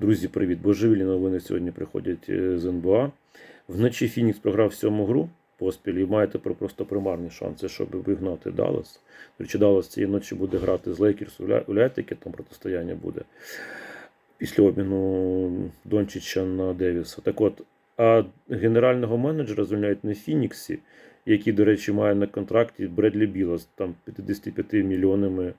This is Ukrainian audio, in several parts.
Друзі, привіт! Божевільні новини сьогодні приходять е, з НБА. Вночі Фінікс програв сьому гру поспіль і має тепер просто примарні шанси, щоб вигнати Даллас. Речі, Даллас цієї ночі буде грати з Лейкерс. Уявляєте, яке там протистояння буде після обміну Дончича на Девіса. Так от, а генерального менеджера звільняють на Фініксі, який, до речі, має на контракті Бредлі Біла з там 55 мільйонами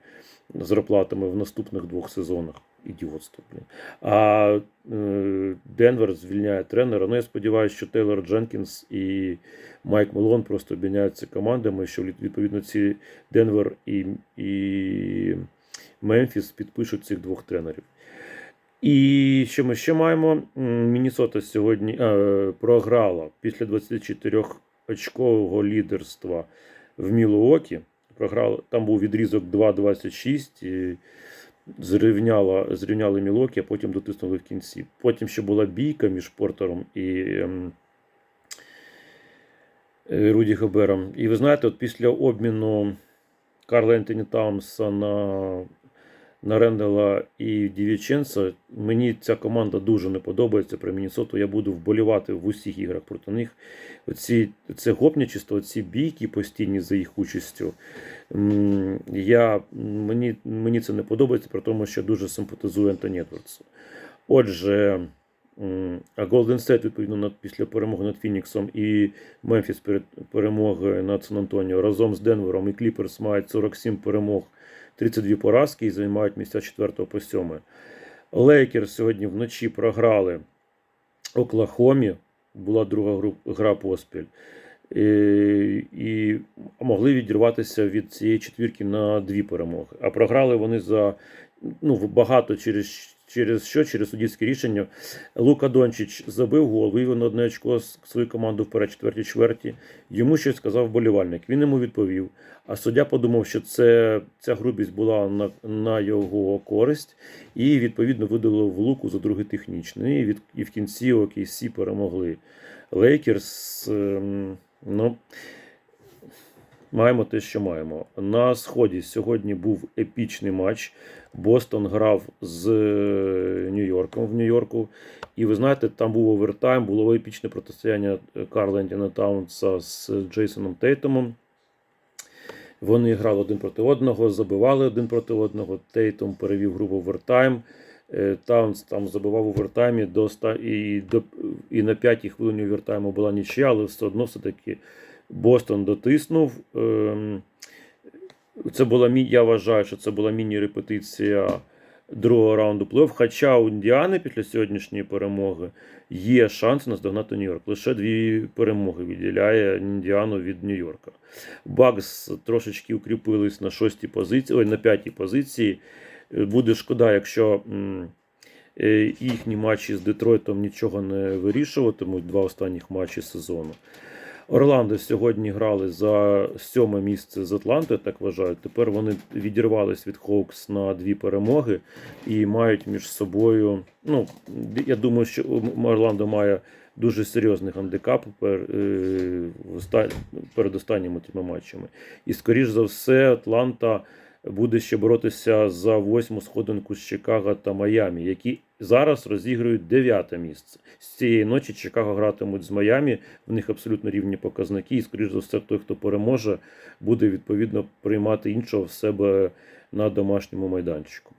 зарплатами в наступних двох сезонах. Ідіотство, блін. А е, Денвер звільняє тренера. Ну, я сподіваюся, що Тейлор Дженкінс і Майк Мелон просто обміняються командами, що відповідно ці Денвер і, і Мемфіс підпишуть цих двох тренерів. І що ми ще маємо? М, Міннесота сьогодні е, програла після 24 очкового лідерства в Мілуокі. Програла, там був відрізок 2-26. Зрівняла, зрівняли Мілокі, а потім дотиснули в кінці. Потім ще була бійка між Портером і ем, е, Руді Габером. І ви знаєте, от після обміну Карла Ентоні Таумса на, на Рендела і Дівіченса, мені ця команда дуже не подобається про Міннесоту. Я буду вболівати в усіх іграх проти них. Оці, це гопничество, ці бійки постійні за їх участю. Я, мені, мені це не подобається, при тому, що дуже симпатизую Ентоні Едвардсу. Отже, а Golden State, відповідно, над, після перемоги над Фініксом і Мемфіс перед перемоги над Сан Антоніо разом з Денвером і Кліперс мають 47 перемог, 32 поразки і займають місця 4 по 7. Лейкер сьогодні вночі програли Оклахомі. Була друга гра поспіль. І, і могли відірватися від цієї четвірки на дві перемоги. А програли вони за ну, багато через, через що? Через суддівське рішення. Лука Дончич забив гол, вивів на одне очко свою команду вперед четвертій чверті. Йому щось сказав болівальник. Він йому відповів. А суддя подумав, що це, ця грубість була на, на його користь, і відповідно видалив луку за другий технічний. І, від, і в кінці OKC перемогли. Лейкерс. ем, Ну, маємо те, що маємо. На сході сьогодні був епічний матч. Бостон грав з е, Нью-Йорком в Нью-Йорку. І ви знаєте, там був овертайм, було епічне протистояння Карла Ентіна Таунса з Джейсоном Тейтомом. Вони грали один проти одного, забивали один проти одного. Тейтом перевів гру в овертайм. Е, Таунс там забивав у овертаймі до ста і, до, і на п'ятій хвилині овертайму була нічия, але все одно все-таки Бостон дотиснув. Ем, Це була я вважаю, що це була міні-репетиція другого раунду плей Хоча у Індіани після сьогоднішньої перемоги є шанс наздогнати Нью-Йорк. Лише дві перемоги відділяє Індіану від Нью-Йорка. Бакс трошечки укріпились на шостій позиції, ой, на п'ятій позиції. Е, Буде шкода, якщо е, їхні матчі з Детройтом нічого не вирішуватимуть. Два останніх матчі сезону. Орландо сьогодні грали за сьоме місце з Атлантою, так вважають. Тепер вони відірвались від Хоукс на дві перемоги і мають між собою. Ну, я думаю, що Орландо має дуже серйозний гандикап е, перед останніми тими матчами. І, скоріш за все, Атланта буде ще боротися за восьму сходинку з Чикаго та Майамі, які зараз розігрують дев'яте місце. З цієї ночі Чикаго гратимуть з Майами, В них абсолютно рівні показники. І, скоріш за все, той, хто переможе, буде відповідно приймати іншого в себе на домашньому майданчику.